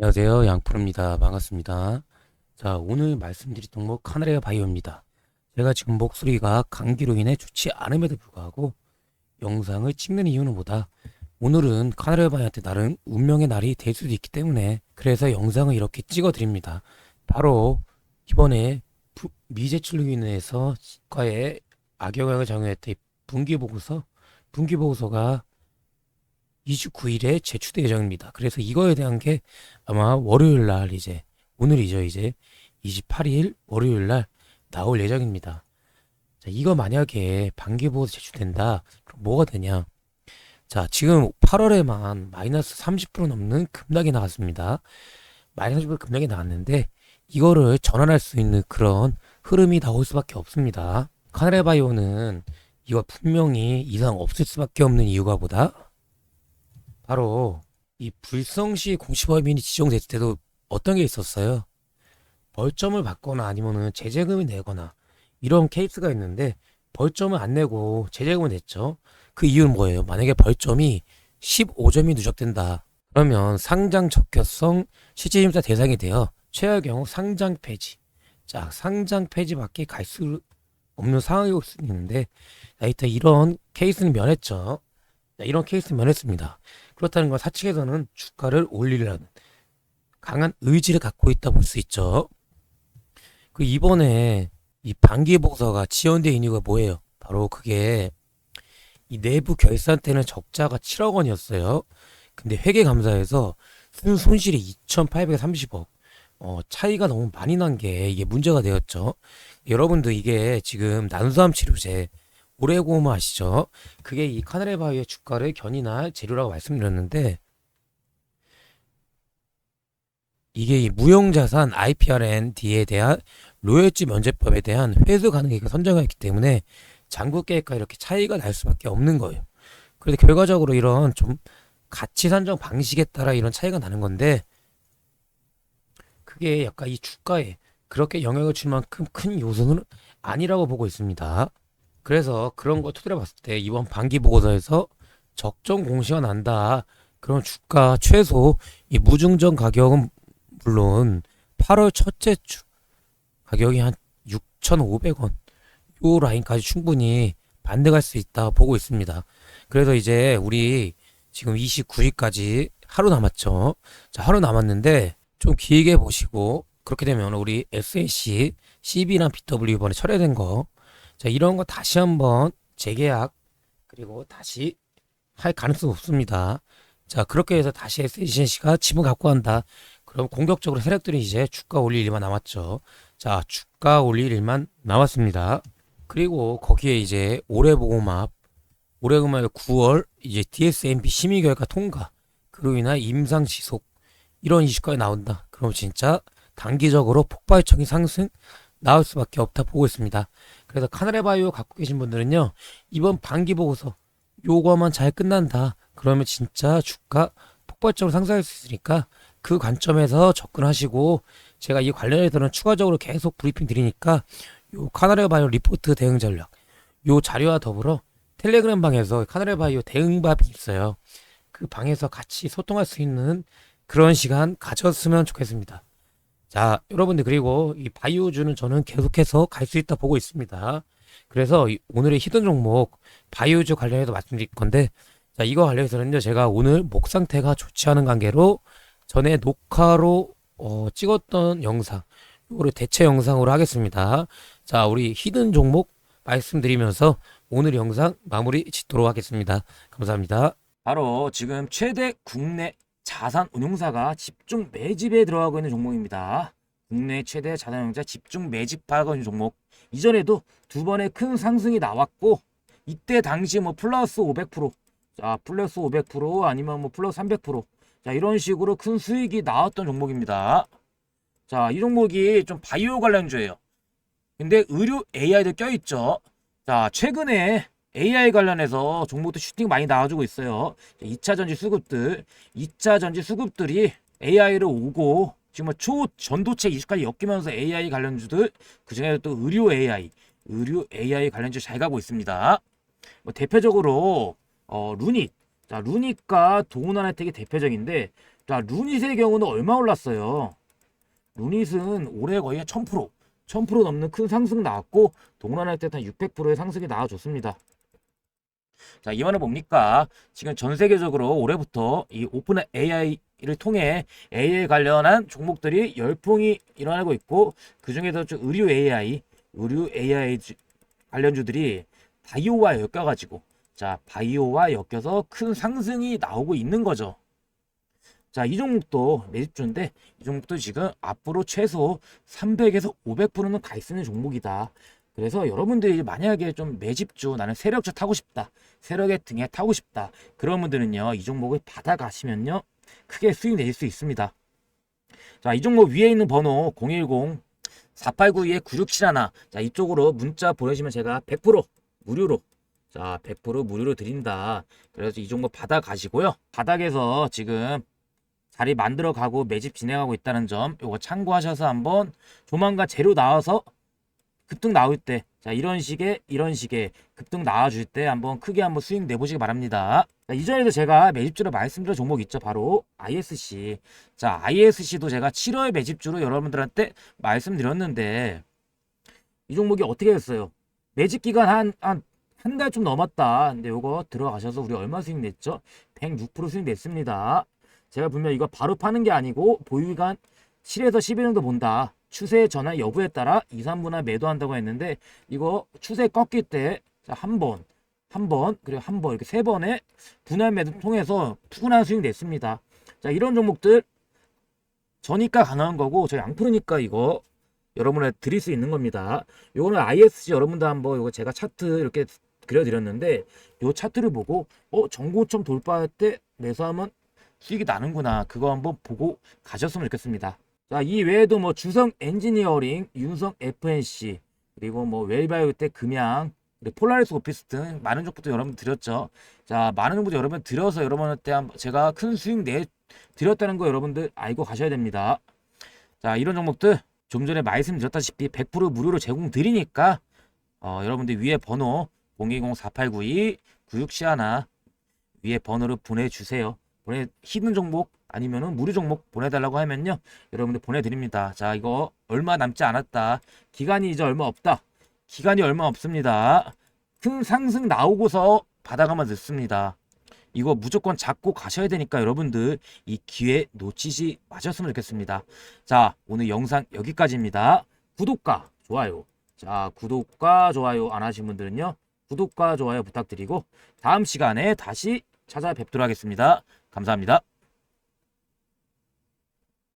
안녕하세요. 양프로입니다. 반갑습니다. 자, 오늘 말씀드릴 종목 하늘의 바이오입니다. 제가 지금 목소리가 감기로 인해 좋지 않음에도 불구하고 영상을 찍는 이유는 뭐다? 오늘은 카나리아 바이오한테 나름 운명의 날이 될 수도 있기 때문에 그래서 영상을 이렇게 찍어 드립니다. 바로 이번에 부- 미제출로 인해서 치과에 악영향을 작용했던 이 분기보고서 분기보고서가 29일에 제출될 예정입니다. 그래서 이거에 대한 게 아마 월요일 날 이제 오늘이죠 이제 28일 월요일 날 나올 예정입니다. 자, 이거 만약에 반기보고서 제출된다. 그럼 뭐가 되냐? 자, 지금 8월에만 마이너스 30% 넘는 급락이 나왔습니다. 마이너스 30% 급락이 나왔는데 이거를 전환할 수 있는 그런 흐름이 나올 수밖에 없습니다. 카네바이오는 이거 분명히 이상 없을 수밖에 없는 이유가 뭐다? 바로 이 불성시 공시법인이 지정됐을 때도 어떤 게 있었어요? 벌점을 받거나 아니면은 제재금을 내거나 이런 케이스가 있는데 벌점을 안 내고 제재금을 냈죠. 그 이유는 뭐예요? 만약에 벌점이 15점이 누적된다. 그러면 상장 적격성 실질임사 대상이 되어 최악의 경우 상장 폐지. 자, 상장 폐지밖에 갈 수 없는 상황이 올수 있는데 자, 일단 이런 케이스는 면했죠. 자, 이런 케이스는 면했습니다. 그렇다는 건 사측에서는 주가를 올리려는 강한 의지를 갖고 있다 볼 수 있죠. 그 이번에 이 반기보고서가 지연된 이유가 뭐예요? 바로 그게 이 내부 결산 때는 적자가 7억 원이었어요. 근데 회계 감사에서 순 손실이 2,830억. 어, 차이가 너무 많이 난 게 이게 문제가 되었죠. 여러분들 이게 지금 난소암 치료제 오레고마 아시죠? 그게 이 카나레바이오의 주가를 견인할 재료라고 말씀드렸는데 이게 이 무형자산 IPRND에 대한 로열지 면제법에 대한 회수 가능액을 선정했기 때문에 장부 계획과 이렇게 차이가 날 수밖에 없는 거예요. 그래서 결과적으로 이런 좀 가치 산정 방식에 따라 이런 차이가 나는 건데 그게 약간 이 주가에 그렇게 영향을 줄 만큼 큰 요소는 아니라고 보고 있습니다. 그래서 그런 거 토대로 봤을 때 이번 반기 보고서에서 적정 공시가 난다. 그럼 주가 최소 이 무증정 가격은 물론 8월 첫째 주 가격이 한 6,500원 요 라인까지 충분히 반등할 수 있다 보고 있습니다. 그래서 이제 우리 지금 29일까지 하루 남았죠. 자, 하루 남았는데 좀 길게 보시고 그렇게 되면 우리 SAC, CB랑 BW 이번에 철회된 거 자, 이런 거 다시 한번 재계약 그리고 다시 할 가능성 없습니다. 자, 그렇게 해서 다시 SAC가 지분 갖고 간다. 그럼 공격적으로 세력들이 이제 주가 올릴 일만 남았죠. 자, 주가 올릴 일만 남았습니다. 그리고 거기에 이제 올해 보고막 올해 보고막 9월 이제 DSMP 심의 결과 통과 그로 인한 임상 지속 이런 이슈까지 나온다. 그럼 진짜 단기적으로 폭발적인 상승 나올 수밖에 없다 보고 있습니다. 그래서 카나레바이오 갖고 계신 분들은요 이번 반기 보고서 요거만 잘 끝난다. 그러면 진짜 주가 폭발적으로 상승할 수 있으니까 그 관점에서 접근하시고 제가 이 관련해서는 추가적으로 계속 브리핑 드리니까 요 카나레바이오 리포트 대응 전략 요 자료와 더불어 텔레그램 방에서 카나레바이오 대응밥이 있어요. 그 방에서 같이 소통할 수 있는 그런 시간 가졌으면 좋겠습니다. 자, 여러분들 그리고 이 바이오주는 저는 계속해서 갈 수 있다 보고 있습니다. 그래서 이 오늘의 히든 종목 바이오주 관련해서 말씀드릴 건데 자, 이거 관련해서는요. 제가 오늘 목 상태가 좋지 않은 관계로 전에 녹화로 어, 찍었던 영상 요거를 대체 영상으로 하겠습니다. 자, 우리 히든 종목 말씀드리면서 오늘 영상 마무리 짓도록 하겠습니다. 감사합니다. 바로 지금 최대 국내 자산 운용사가 집중 매집에 들어가고 있는 종목입니다. 국내 최대 자산 운용자 집중 매집하고 있는 종목. 이전에도 두 번의 큰 상승이 나왔고 이때 당시 뭐 플러스 500%, 자 플러스 500% 아니면 뭐 플러스 300%, 자 이런 식으로 큰 수익이 나왔던 종목입니다. 자 이 종목이 좀 바이오 관련주예요. 근데 의료 AI도 껴있죠. 자 최근에 AI 관련해서 종목도 슈팅 많이 나와주고 있어요. 2차 전지 수급들, 2차 전지 수급들이 AI로 오고 지금 뭐 초전도체 이슈까지 엮이면서 AI 관련주들 그중에 또 의료 AI, 의료 AI 관련주 잘 가고 있습니다. 뭐 대표적으로 어, 루닉, 자 루닉과 동원한 혜택이 대표적인데 자, 루닛의 경우는 얼마 올랐어요? 루닛은 올해 거의 1000%, 1000% 넘는 큰 상승 나왔고 동란할 때한 600%의 상승이 나와줬습니다. 자, 이번에 뭡니까? 지금 전 세계적으로 올해부터 이 오픈 AI를 통해 AI 관련한 종목들이 열풍이 일어나고 있고 그 중에서 좀 의류 AI, 의류 AI 주- 관련주들이 바이오와 엮여가지고 자 바이오와 엮여서 큰 상승이 나오고 있는 거죠. 자, 이 종목도 매집주인데 이 종목도 지금 앞으로 최소 300에서 500%는 가 있는 종목이다. 그래서 여러분들이 만약에 좀 매집주 나는 세력주 타고 싶다. 세력의 등에 타고 싶다. 그런 분들은요. 이 종목을 받아가시면요. 크게 수익 내실 수 있습니다. 자, 이 종목 위에 있는 번호 010 4892에 9671 자, 이쪽으로 문자 보내시면 제가 100% 무료로 자, 100% 무료로 드린다. 그래서 이 종목 받아가시고요. 바닥에서 지금 자리 만들어 가고 매집 진행하고 있다는 점 요거 참고하셔서 한번 조만간 재료 나와서 급등 나올 때 자 이런 식의 이런 식의 급등 나와줄 때 한번 크게 한번 수익 내보시기 바랍니다. 자, 이전에도 제가 매집주로 말씀드린 종목 있죠. 바로 ISC. 자 ISC도 제가 7월 매집주로 여러분들한테 말씀드렸는데 이 종목이 어떻게 됐어요? 매집 기간 한 한 한 달 좀 넘었다. 근데 요거 들어가셔서 우리 얼마 수익 냈죠? 106% 수익 냈습니다. 제가 분명 이거 바로 파는 게 아니고 보유기간 7에서 10일 정도 본다. 추세 전환 여부에 따라 2, 3분할 매도한다고 했는데 이거 추세 꺾일 때 한 번, 한 번, 그리고 한 번 이렇게 세 번의 분할 매도 통해서 푸근한 수익 냈습니다. 자, 이런 종목들 저니까 가능한 거고 저 양프로니까 이거 여러분에 드릴 수 있는 겁니다. 요거는 ISC 여러분들 한번 요거 제가 차트 이렇게 그려드렸는데 요 차트를 보고 어 정고점 돌파할 때 매수하면 수익이 나는구나. 그거 한번 보고 가셨으면 좋겠습니다. 자, 이 외에도 뭐 주성 엔지니어링, 윤성 FNC, 그리고 뭐 웰바이오 때 금양, 폴라리스 오피스 등 많은 정보도 여러분 드렸죠. 자, 많은 정보도 여러분 드려서 여러분한테 한- 제가 큰 수익 내 드렸다는 거 여러분들 알고 가셔야 됩니다. 자, 이런 종목들 좀 전에 말씀드렸다시피 100% 무료로 제공 드리니까 어, 여러분들 위에 번호 020-4892-9671 위에 번호를 보내주세요. 보내 히든 종목 아니면은 무료 종목 보내달라고 하면요. 여러분들 보내드립니다. 자 이거 얼마 남지 않았다. 기간이 이제 얼마 없다. 기간이 얼마 없습니다. 큰 상승 나오고서 바닥가만 늦습니다. 이거 무조건 잡고 가셔야 되니까 여러분들 이 기회 놓치지 마셨으면 좋겠습니다. 자 오늘 영상 여기까지입니다. 구독과 좋아요. 자 구독과 좋아요 안 하신 분들은요. 구독과 좋아요 부탁드리고 다음 시간에 다시 찾아뵙도록 하겠습니다. 감사합니다.